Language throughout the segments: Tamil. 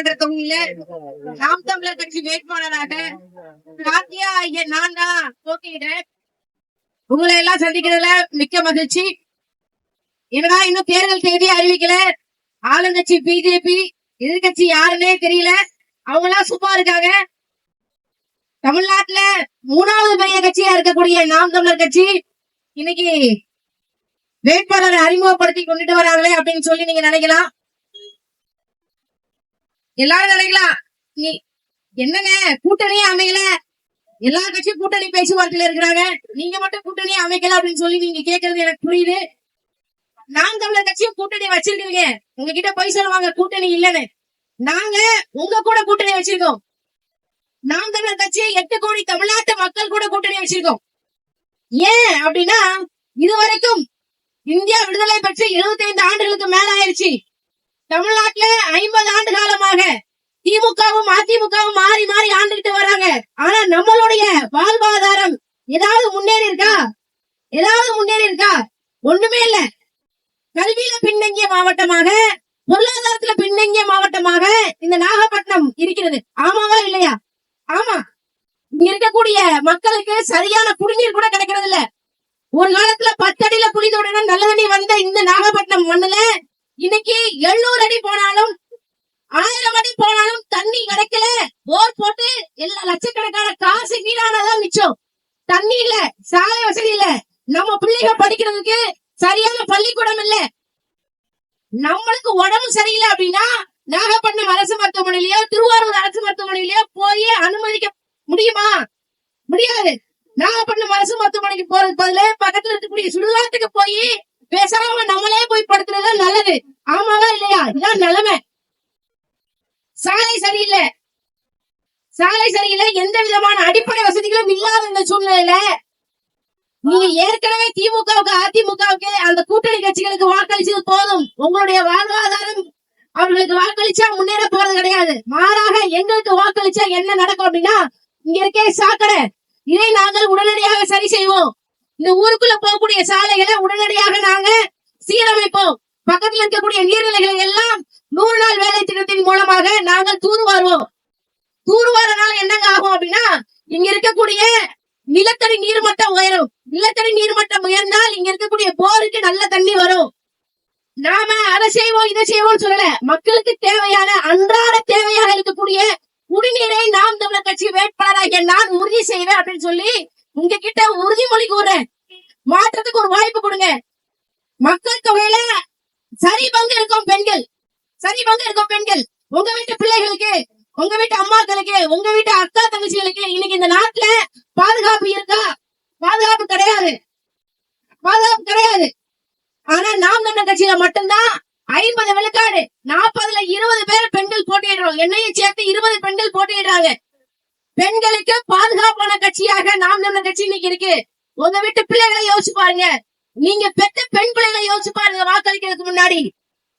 சட்டமன்ற தொகுதியில நாம் தமிழர் கட்சி வேட்பாளராக கார்த்தியா ஐயா நான் தான் போட்டியிடுறேன். உங்களை எல்லாம் சந்திக்கிறதுல மிக்க மகிழ்ச்சி. என்னடா இன்னும் தேர்தல் தேதி அறிவிக்கல? ஆளுங்கட்சி பிஜேபி எதிர்கட்சி யாருன்னே தெரியல. அவங்க எல்லாம் சும்மா இருக்காங்க. தமிழ்நாட்டுல மூணாவது பெரிய கட்சியா இருக்கக்கூடிய நாம் தமிழர் கட்சி இன்னைக்கு வேட்பாளரை அறிமுகப்படுத்தி கொண்டுட்டு வராங்களே அப்படின்னு சொல்லி நீங்க நினைக்கலாம். எல்லாரும் நினைக்கலாம். நீ என்னங்க? கூட்டணியே அமையல. எல்லா கட்சியும் கூட்டணி பேச்சுவார்த்தையில இருக்கிறாங்க. நீங்க மட்டும் கூட்டணி அமைக்கல அப்படின்னு சொல்லி நீங்க கேக்குறது எனக்கு புரியுது. நாம் தமிழர் கட்சியும் கூட்டணி வச்சிருக்கீங்க. உங்ககிட்ட போய் சொல்லுவாங்க கூட்டணி இல்லன்னு. நாங்க உங்க கூட கூட்டணி வச்சிருக்கோம். நாம் தமிழர் கட்சி எட்டு கோடி தமிழ்நாட்டு மக்கள் கூட கூட்டணி வச்சிருக்கோம். ஏன் அப்படின்னா இதுவரைக்கும் இந்தியா விடுதலை பெற்று 75 ஆண்டுகளுக்கு மேல ஆயிருச்சு தமிழ்நாட்டுல ஐம்பது ஆண்டு காலமாக திமுகவும் அதிமுகவும் மாறி மாறி ஆண்டுகிட்டு வராங்க. ஆனா நம்மளுடைய வாழ்வாதாரம் ஏதாவது முன்னேறி இருக்கா? ஏதாவது முன்னேறி இருக்கா? ஒண்ணுமே இல்ல. கல்வியில பின்தங்கிய மாவட்டமாக பொருளாதாரத்துல பின்தங்கிய மாவட்டமாக இந்த நாகப்பட்டினம் இருக்கிறது. ஆமாவா இல்லையா? ஆமா. இங்க இருக்கக்கூடிய மக்களுக்கு சரியான குடிநீர் கூட கிடைக்கிறது இல்ல ஒரு காலத்துல பத்தடியில புளி தோண்டினா நல்ல தண்ணி வந்த இந்த நாகப்பட்டினம் மண்ணுல இன்னைக்கு எழுநூறு அடி போனாலும் ஆயிரம் அடி போனாலும் தண்ணி கிடைக்கல. போர் போட்டு எல்லா லட்சக்கணக்கான காசு வீணானதான் மிச்சம். தண்ணி இல்ல சாலை வசதி இல்ல. நம்ம பிள்ளைங்க படிக்கிறதுக்கு சரியான பள்ளிக்கூடம் இல்ல. நம்மளுக்கு உடம்பு சரியில்லை அப்படின்னா நாகப்பட்டினம் அரசு மருத்துவமனையிலயோ திருவாரூர் அரசு மருத்துவமனையிலயோ போய் அனுமதிக்க முடியுமா? முடியாது. நாகப்பட்டினம் அரசு மருத்துவமனைக்கு போறதுக்கு பதில பக்கத்துல இருக்கக்கூடிய சுடுகாட்டுக்கு போய் பேசாம நம்மளே போய் படுத்துறது நல்லது. ஆமாவா இல்லையா? இதான் நிலைமை. சாலை சரியில்லை. சாலை சரியில்லை. எந்த விதமான அடிப்படை வசதிகளும் இல்லாத இந்த சூழ்நிலையில நீங்க ஏற்கனவே திமுகவுக்கு அதிமுகவுக்கு அந்த கூட்டணி கட்சிகளுக்கு வாக்களிச்சது போதும். உங்களுடைய வாழ்வாதாரம் அவர்களுக்கு வாக்களிச்சா முன்னேற போறது கிடையாது. மாறாக எங்களுக்கு வாக்களிச்சா என்ன நடக்கும் அப்படின்னா இங்க இருக்கே சாக்கடை. இதை நாங்கள் உடனடியாக சரி செய்வோம். இந்த ஊருக்குள்ள போகக்கூடிய சாலைகளை உடனடியாக நாங்க சீரமைப்போம். பக்கத்துல இருக்கக்கூடிய நீர்நிலைகளை எல்லாம் நூறு நாள் வேலை திட்டத்தின் மூலமாக நாங்கள் தூர்வாருவோம். தூர்வாரனால என்னங்க ஆகும் அப்படின்னா இங்க இருக்கக்கூடிய நிலத்தடி நீர்மட்டம் உயரும். நிலத்தடி நீர்மட்டம் உயர்ந்தால் இங்க இருக்கக்கூடிய போருக்கு நல்ல தண்ணி வரும். நாம அதை செய்வோம் இதை செய்வோம் சொல்லல. மக்களுக்கு தேவையான அன்றாட தேவையாக இருக்கக்கூடிய குடிநீரை நாம் தமிழர் கட்சி வேட்பாளராகிய நான் உறுதி செய்வேன் அப்படின்னு சொல்லி உங்ககிட்ட உறுதிமொழி கூறேன் மாற்றத்துக்கு ஒரு வாய்ப்பு கொடுங்க. மக்கள் தொகையில சரி பங்கு இருக்கும் பெண்கள். சரி பங்கு இருக்கும் பெண்கள். உங்க வீட்டு பிள்ளைகளுக்கு உங்க வீட்டு அம்மாக்களுக்கு உங்க வீட்டு அக்கா தங்கச்சிகளுக்கு இன்னைக்கு இந்த நாட்டுல பாதுகாப்பு இருக்கா? பாதுகாப்பு கிடையாது. பாதுகாப்பு கிடையாது. ஆனா நாம் தமிழர் கட்சியில மட்டும்தான் ஐம்பது விழுக்காடு நாற்பதுல இருபது பேர் பெண்கள் போட்டியிடுறோம். என்னையும் சேர்த்து இருபது பெண்கள் போட்டியிடுறாங்க. பெண்களுக்கு பாதுகாப்பான கட்சியாக நாம் தமிழர் கட்சி இன்னைக்கு இருக்கு. உங்க வீட்டு பிள்ளைகளை யோசிச்சு பாருங்க. நீங்க பெத்த பெண் பிள்ளைகளை யோசிச்சு பாருங்க வாக்களிக்கிறதுக்கு முன்னாடி.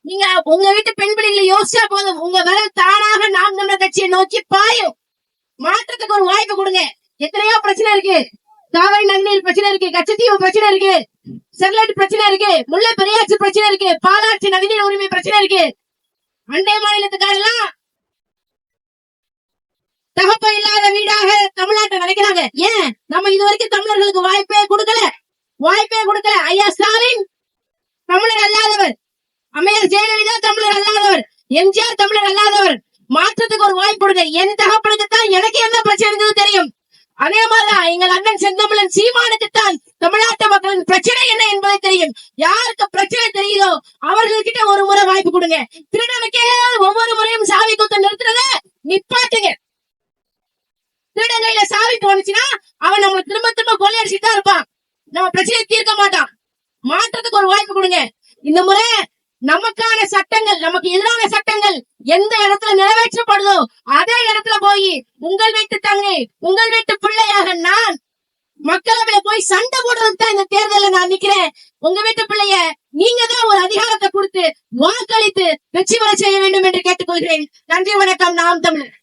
நீங்க உங்க வீட்டு பெண் பிள்ளைகளை யோசிச்சா போதும். உங்க விரல் தானாக நாம் தமிழர் கட்சியை நோக்கி பாயும். மாற்றத்துக்கு ஒரு வாய்ப்பு கொடுங்க. எத்தனையோ பிரச்சனை இருக்கு. காவிரி நன்னீர் பிரச்சனை இருக்கு. கச்சத்தீவு பிரச்சனை இருக்கு. ஸ்டெர்லைட் பிரச்சனை இருக்கு. முல்லை பெரியாற்று பிரச்சனை இருக்கு. பாலாட்சி நதிநீர் உரிமை பிரச்சனை இருக்கு. அண்டை மாநிலத்துக்காரெல்லாம் ஏன்? நம்ம இது வரைக்கும் தமிழர்களுக்கு வாய்ப்பே கொடுக்கல. வாய்ப்பே கொடுக்கல. ஐயா ஸ்டாலின் தமிழர் அல்லாதவர். அம்மையார் ஜெயலலிதா தமிழர் அல்லாதவர். எம்ஜிஆர் தமிழர் அல்லாதவர். மாற்றத்துக்கு ஒரு வாய்ப்பு கொடுங்க. என் தகப்பனுக்கு தான் எனக்கு என்ன பிரச்சனை தெரியும். அதே மாதிரிதான் எங்கள் அண்ணன் செந்தமிழன் சீமானுக்கு தான் தமிழ்நாட்டு மக்களின் பிரச்சனை என்ன என்பதை தெரியும். யாருக்கு பிரச்சனை தெரியுதோ அவர்கள்கிட்ட ஒரு முறை வாய்ப்பு கொடுங்க. திருடனுக்கே ஒவ்வொரு முறையும் சாவி குத்த நிறுத்துறத நிப்பாட்டுங்க. திருடன் கையில சாவி போனுச்சுன்னா அவன் நம்ம திரும்ப திரும்ப கொள்ளையடிச்சுட்டு தான் இருப்பான். நம்ம பிரச்சனையை தீர்க்க மாட்டான். மாற்றத்துக்கு ஒரு வாய்ப்பு கொடுங்க. இந்த முறை நமக்கான சட்டங்கள் நமக்கு எதிரான சட்டங்கள் எந்த இடத்துல நிறைவேற்றப்படுதோ அதே இடத்துல போய் உங்கள் வீட்டு தங்கை உங்கள் வீட்டு பிள்ளையாக நான் மக்களவையில போய் சண்டை போடுறதுக்கு தான் இந்த தேர்தலில் நான் நிக்கிறேன். உங்க வீட்டு பிள்ளைய நீங்க தான் ஒரு அதிகாரத்தை கொடுத்து வாக்களித்து வெற்றி பெற செய்ய வேண்டும் என்று கேட்டுக்கொள்கிறேன். நன்றி வணக்கம். நாம் தமிழர்.